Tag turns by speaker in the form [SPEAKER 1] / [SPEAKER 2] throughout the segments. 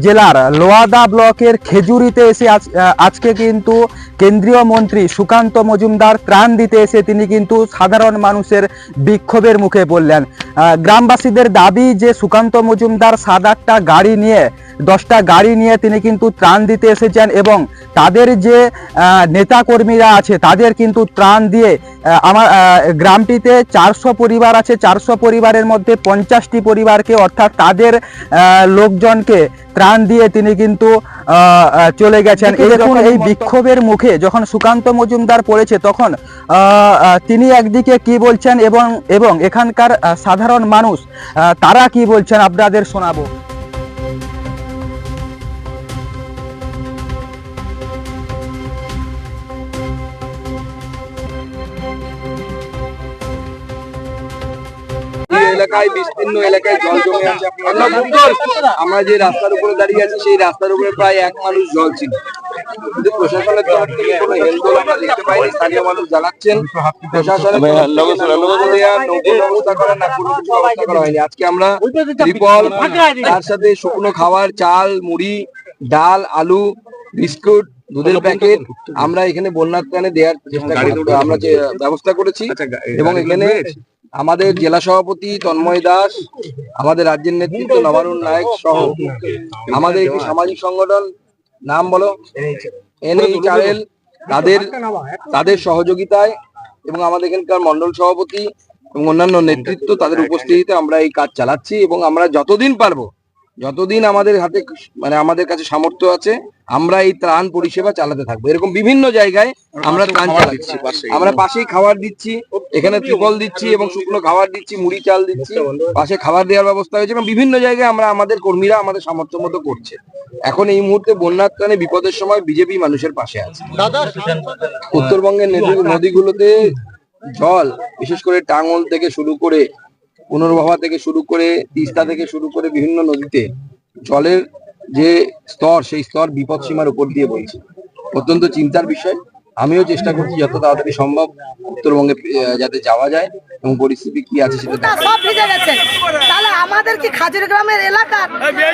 [SPEAKER 1] জেলার লোয়াদা ব্লকের খেজুরিতে এসে আজ- আজকে কিন্তু কেন্দ্রীয় মন্ত্রী সুকান্ত মজুমদার ত্রাণ দিতে এসে তিনি কিন্তু সাধারণ মানুষের বিক্ষোভের মুখে পড়লেন। গ্রামবাসীদের দাবি যে সুকান্ত মজুমদার সাত আটটা গাড়ি নিয়ে দশটা গাড়ি নিয়ে তিনি কিন্তু ত্রাণ দিতে এসেছেন এবং তাদের যে নেতা কর্মীরা আছে তাদের কিন্তু ত্রাণ দিয়ে আমার গ্রামটিতে চারশো পরিবার আছে চারশো পরিবারের মধ্যে পঞ্চাশটি পরিবারকে অর্থাৎ তাদের লোকজনকে ত্রাণ দিয়ে তিনি কিন্তু চলে গেছেন। এই দেখুন এই বিক্ষোভের মুখে যখন সুকান্ত মজুমদার পড়েছে তখন তিনি একদিকে কি বলছেন এবং এবং এখানকার সাধারণ মানুষ তারা কি বলছেন আপনাদের শোনাবো।
[SPEAKER 2] এলাকায় বিস্তীর্ণ এলাকায় জল জমে আছে। আমরা যে রাস্তার উপরে দাঁড়িয়ে আছি সেই রাস্তার উপরে প্রায় এক মানুষ জল ছিল কিন্তু প্রশাসনের তরফ থেকে কোনো হেলদোল আমরা দেখতে পাইনি স্থানীয় মানুষ জানাচ্ছেন। প্রশাসনের তরফ থেকে না নৌকো দেয়া, নৌকো ব্যবস্থা করা না কোনো কিছু ব্যবস্থা করা হয়নি। আজকে আমরা ত্রিপল তার সাথে শুকনো খাবার চাল মুড়ি ডাল আলু বিস্কুট দুধের প্যাকেট আমরা এখানে বন্যার দেওয়ার চেষ্টা করি আমরা যে ব্যবস্থা করেছি এবং এখানে আমাদের জেলা সভাপতি তন্ময় দাস, আমাদের রাজ্যের নেতৃত্ব নবারুণ নায়ক সহ আমাদের একটি সামাজিক সংগঠন, নাম বলো, এনএইচআরএল, তাদের তাদের সহযোগিতায় এবং আমাদের এখানকার মন্ডল সভাপতি এবং অন্যান্য নেতৃত্ব তাদের উপস্থিতিতে আমরা এই কাজ চালাচ্ছি এবং আমরা যতদিন পারব যতদিন আমাদের হাতে মানে আমাদের কাছে সামর্থ্য আছে আমরা এই ত্রাণ পরিষেবা চালাতে থাকব। এরকম বিভিন্ন জায়গায় আমরা ত্রাণ চালাচ্ছি। আমরা পাশেই খাবার দিচ্ছি এখানে ত্রিপল দিচ্ছি এবং শুকনো খাবার দিচ্ছি মুড়ি চাল দিচ্ছি পাশে খাবার দেওয়ার ব্যবস্থা হয়েছে এবং বিভিন্ন জায়গায় আমরা আমাদের কর্মীরা আমাদের সামর্থ্য মতো করছে। এখন এই মুহূর্তে বন্যার ত্রাণে বিপদের সময় বিজেপি মানুষের পাশে আছে। উত্তরবঙ্গের নদীগুলোতে জল বিশেষ করে টাঙ্গল থেকে শুরু করে পুনর্ভবা থেকে শুরু করে তিস্তা থেকে শুরু করে বিভিন্ন নদীতে জলের যে স্তর, সেই স্তর বিপদ সীমার উপর দিয়ে বইছে অত্যন্ত চিন্তার বিষয়। আমিও চেষ্টা করছি যত তাড়াতাড়ি সম্ভব উত্তরবঙ্গে যাতে যাওয়া যায় এবং পরিস্থিতি কি আছে সেটা
[SPEAKER 3] সব ভিজে গেছে তাহলে আমাদের কি খাজুর গ্রামের এলাকার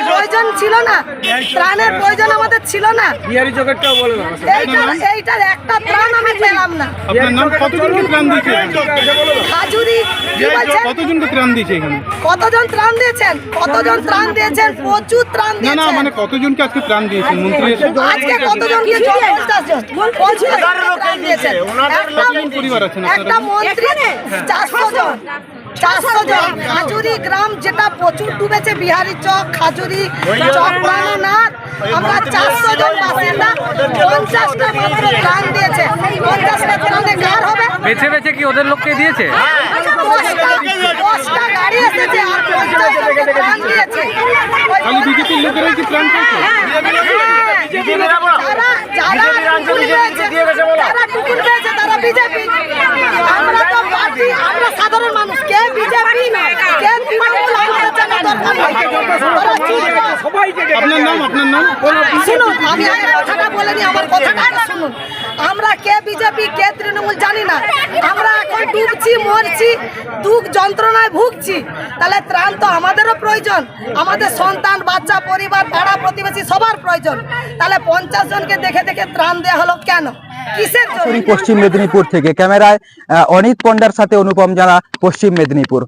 [SPEAKER 3] প্রয়োজন ছিল না? ত্রাণের প্রয়োজন আমাদের ছিল না? এইটার এইটার একটা ত্রাণ আমি পেলাম না।
[SPEAKER 4] আপনার নাম কতজনকে ত্রাণ দিয়েছে?
[SPEAKER 3] খাজুরি
[SPEAKER 4] কতজনকে ত্রাণ দিয়েছে এখানে?
[SPEAKER 3] কতজন ত্রাণ দিয়েছেন? কতজন ত্রাণ দিয়েছেন? প্রচুর ত্রাণ
[SPEAKER 4] না না
[SPEAKER 3] দিয়েছেন।
[SPEAKER 4] মানে কতজনকে আজকে ত্রাণ দিয়েছেন? মন্ত্রী এসে
[SPEAKER 3] আজকে কতজন কি পঞ্চাশ জন পঞ্চাশ জনকে ত্রাণ দিয়েছেন।
[SPEAKER 4] পরিবার আছেন
[SPEAKER 3] একটা মন্ত্রী চারশো জন। চারশো জন। খাজুরি গ্রাম যেটা প্রচুর ডুবেছে বিহারি চক খাজুরি নাথ আমরা চারশো জন বাসিন্দা পঞ্চাশটা মাত্র ত্রাণ দিয়েছে। পঞ্চাশটা কার হবে?
[SPEAKER 5] বেছে বেছে কি ওদের লোককে দিয়েছে?
[SPEAKER 3] দশটা দশটা গাড়ি এসেছে আর পঞ্চাশ জনকে দিয়েছে।
[SPEAKER 4] বিজেপির লোকেরাই কি ত্রাণ পেয়েছে
[SPEAKER 3] বিজেপি। আমরা তো পার্টি আমরা সাধারণ মানুষ। কে বিজেপি কে তৃণমূল আমাদের জন্য দরকার নাই। ওরা চুপ কর।
[SPEAKER 4] আপনার নাম আপনার নাম?
[SPEAKER 3] শুনুন আমি আগে কথাটা বলিনি আমার কথাটা আগে শুনুন। আমরা কে বিজেপি কে তৃণমূল জানি না। আমরা এখন ডুবছি মরছি দুঃখ যন্ত্রণায় ভুগছি। তাহলে ত্রাণ তো আমাদেরও প্রয়োজন। আমাদের সন্তান বাচ্চা পরিবার পাড়া প্রতিবেশী সবার প্রয়োজন। তাহলে পঞ্চাশ জনকে দেখে দেখে ত্রাণ দেওয়া হলো কেন?
[SPEAKER 1] পশ্চিম মেদিনীপুর থেকে। ক্যামেরায় আহ, অনিত পন্ডার সাথে অনুপম জানা পশ্চিম মেদিনীপুর।